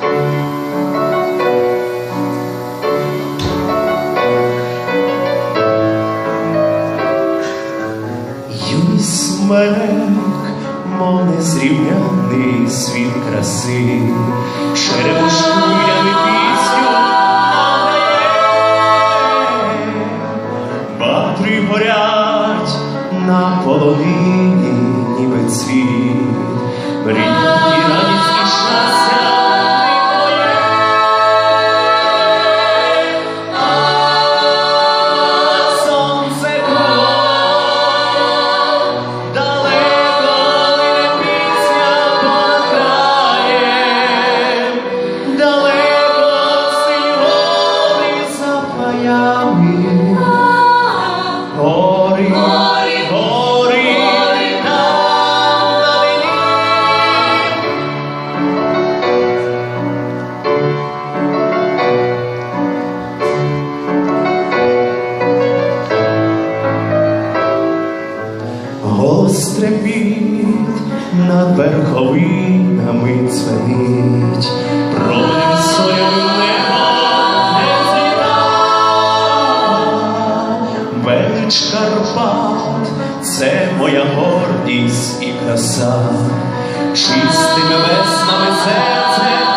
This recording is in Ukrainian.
Юний смерек, мов незрівняний світ краси, черепушкулями пісню надає. Батри горять на полонині, Голос трепіт над верховинами цвенить, променем соєм небо не зліта. Велич Карпат, це моя гордість і краса, чистими веснами землі